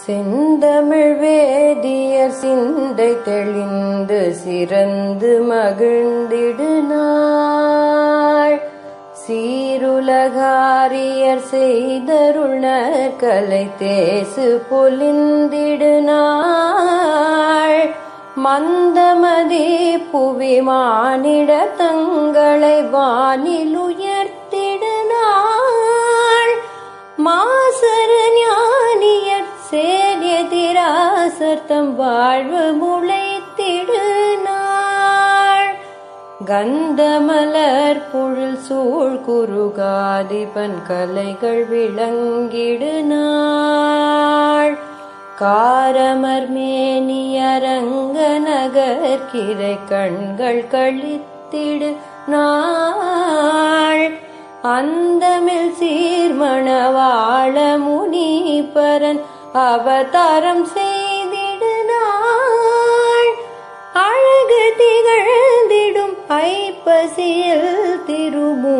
செந்தமிழ் வேதியர் சிந்தை தெளிந்து சிறந்து மகிழ்ந்திடுநாள் சீருலகாரியர் செய்தருணர் கலை தேசு பொலிந்திடுநாள் மந்தமதி புவி மானிட தங்களை வானில் சேரியதிராசர்த்தம் வாழ்வு முளைத்திடு நாள். கந்தமலர் புழல் சூழ் குருகாதிபன் கலைகள் விளங்கிடு நாள். காரமர் மேனியரங்க நகர் கிரை கண்கள் கழித்திடு நாள். அந்தமில் சீர்மணவாள முனீபரன் அவதாரம் செய் ஐப்பசியில் திருமூல